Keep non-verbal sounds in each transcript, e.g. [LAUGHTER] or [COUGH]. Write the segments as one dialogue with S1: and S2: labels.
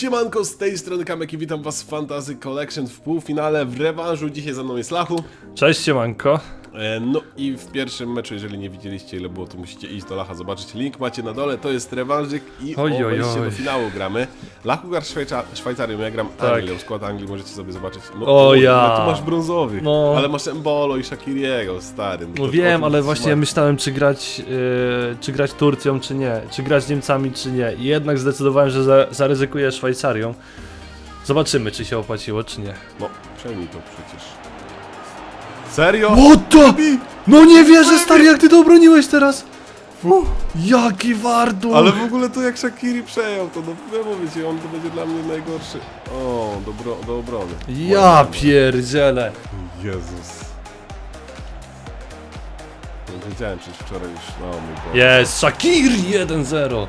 S1: Siemanko, z tej strony Kamek i witam was w Fantasy Collection w półfinale, w rewanżu. Dzisiaj ze mną jest Lachu.
S2: Cześć siemanko.
S1: E, No i w pierwszym meczu, jeżeli nie widzieliście ile było, to musicie iść do Lacha, zobaczyć link macie na dole, to jest rewanżyk i
S2: Oj,
S1: do finału gramy. Lachu gra Szwajca Szwajcarią, ja gram
S2: Tak.
S1: Anglią, skład Anglii możecie sobie zobaczyć. No,
S2: O, ja.
S1: Tu masz brązowych,
S2: No.
S1: ale masz Embolo i Shakiriego, stary.
S2: No
S1: to o
S2: wiem, ale właśnie
S1: trzymaj.
S2: myślałem czy grać, yy, czy grać Turcją czy nie, czy grać Niemcami czy nie. I jednak zdecydowałem, że za, zaryzykuję Szwajcarią. Zobaczymy czy się opłaciło czy nie.
S1: No, przejmij to przecież. Serio?
S2: What the? No nie wierzę stary jak ty to obroniłeś teraz! Jaki wardu!
S1: Ale w ogóle to jak Shakiri przejął, to no ja mówię ci, on to będzie dla mnie najgorszy. O, do, bro, do obrony.
S2: Ja pierdzielę!
S1: Jezus. No, wiedziałem przecież wczoraj już, no mój Boże.
S2: Jest! Shakiri 1-0!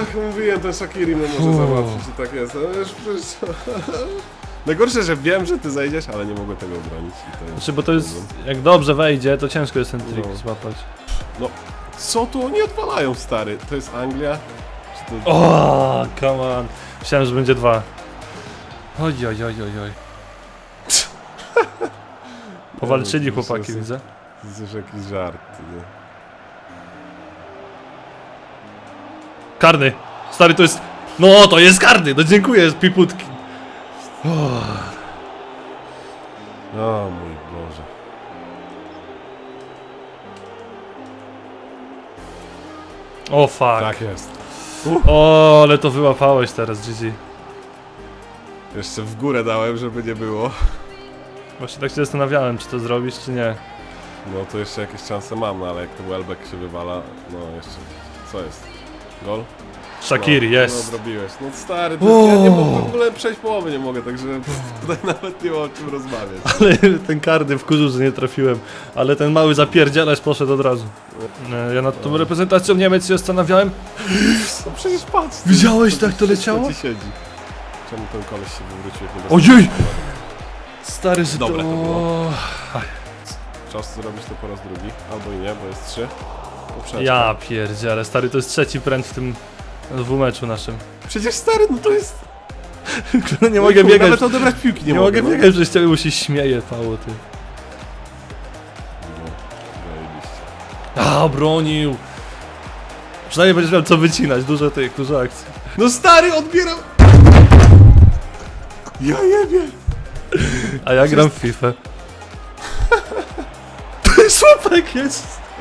S1: Ach, mówiłem, ten Shakiri mnie może
S2: Uff.
S1: załatwić i tak jest. Ale już przecież... [LAUGHS] Najgorsze, że wiem, że ty zejdziesz, ale nie mogę tego obronić. I to jest
S2: Znaczy, bo to jest, jak dobrze wejdzie, to ciężko jest ten trik
S1: No.
S2: złapać.
S1: No, co tu oni odwalają, stary? To jest Anglia? Czy to...
S2: O, come on. Myślałem, że będzie dwa. Oj, oj, oj, oj, oj. [LAUGHS] Powalczyli
S1: Nie,
S2: chłopaki,
S1: jest-
S2: widzę.
S1: To jest już jakiś żart, nie?
S2: Karny! Stary, to jest... No, to jest karny! No dziękuję, piputki.
S1: O mój Boże.
S2: O, fuck.
S1: Tak jest.
S2: O, ale to wyłapałeś teraz, GG.
S1: Jeszcze w górę dałem, żeby nie było.
S2: Właśnie tak się zastanawiałem, czy to zrobisz, czy nie.
S1: No to jeszcze jakieś szanse mam, no ale jak ten Welbeck się wywala, no jeszcze... Co jest? Gol?
S2: Shakiri,
S1: no,
S2: jest.
S1: No odrobiłeś. No stary, to jest, ja nie mogę w ogóle przejść połowy nie mogę, także [LAUGHS] tutaj nawet nie ma o czym rozmawiać.
S2: Ale ten karny wkurzył, że nie trafiłem. Ale ten mały zapierdzielać poszedł od razu. E, Ja nad tą reprezentacją Niemiec się zastanawiałem.
S1: No przecież patrz. ty,
S2: Widziałeś,
S1: to
S2: jak to leciało?
S1: ci siedzi. Czemu ten koleś się wywrócił? jak nie dostał?
S2: Ojej! Stary, że
S1: Dobre to było. Czas zrobić to po raz drugi, albo i nie, bo jest trzy. Poprzeczka.
S2: Ja pierdzielę, stary, to jest trzeci pręt w tym dwumeczu naszym.
S1: Przecież stary, no to jest... [LAUGHS]
S2: nie mogę
S1: No,
S2: biegać,
S1: Nawet odebrać piłki nie,
S2: nie mogę
S1: no.
S2: biegać ciebie, bo się śmieje, Pało, ty.
S1: No.
S2: A, bronił! Przynajmniej będziesz miał co wycinać, dużo tych, dużo akcji.
S1: No stary, odbieram! Ja jebie!
S2: A ja gram w FIFA. [LAUGHS] To jest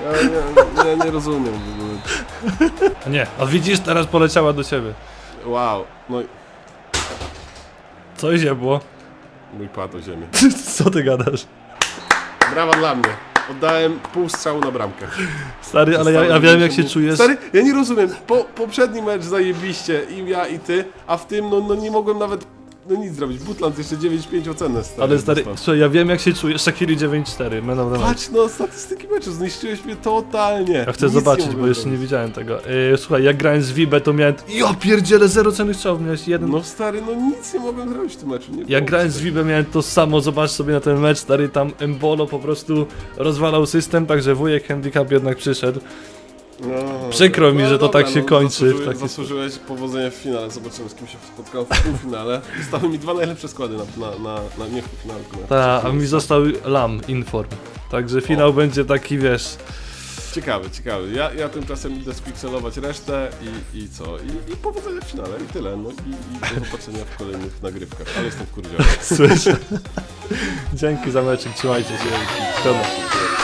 S1: Ja nie, ja nie rozumiem w ogóle.
S2: Nie, a widzisz, teraz poleciała do ciebie.
S1: Wow, no i
S2: Co się było?
S1: mój padł o ziemię. [LAUGHS]
S2: Co ty gadasz?
S1: Brawa dla mnie. Oddałem pół strzału na bramkę.
S2: Stary, ale ja, ja wiem jak się czujesz.
S1: Stary, ja nie rozumiem. Po, poprzedni mecz zajebiście, i ja i ty, a w tym no, no nie mogłem nawet no nic zrobić. Butland jeszcze 9-5 ocenę stary.
S2: Ale stary, słuchaj, ja wiem jak się czujesz. Shakiri 9-4, man of the match.
S1: Patrz no, statystyki meczu, zniszczyłeś mnie totalnie.
S2: Ja chcę
S1: Nic
S2: zobaczyć, bo jeszcze nie widziałem tego. Yy, słuchaj, jak grałem z Vibe, to miałem... Ja pierdzielę, zero cennych strzałów, miałeś jeden...
S1: No stary, no nic nie mogłem zrobić w tym meczu. Nie
S2: Jak grałem z. Vibe, miałem to samo, zobacz sobie na ten mecz, stary, tam Embolo po prostu rozwalał system, także wujek handicap jednak przyszedł.
S1: No,
S2: Przykro mi, że to tak się
S1: no,
S2: kończy
S1: Zasłużyłeś,
S2: taki
S1: zasłużyłeś powodzenia w finale. Zobaczymy z kim się spotkał w półfinale. Zostały mi dwa najlepsze składy na, na, na, na nie w półfinale, tylko na
S2: Ta, a mi został Lam Inform. Także finał będzie taki, wiesz...
S1: Ciekawy, ciekawy. Ja, ja tymczasem idę spikselować resztę i, i co? I, I powodzenia w finale i tyle. No i, i do zobaczenia w kolejnych nagrywkach. Ale jestem wkurwiony. [LAUGHS]
S2: Słyszę. Dzięki za meczek, trzymajcie się. Szkoda.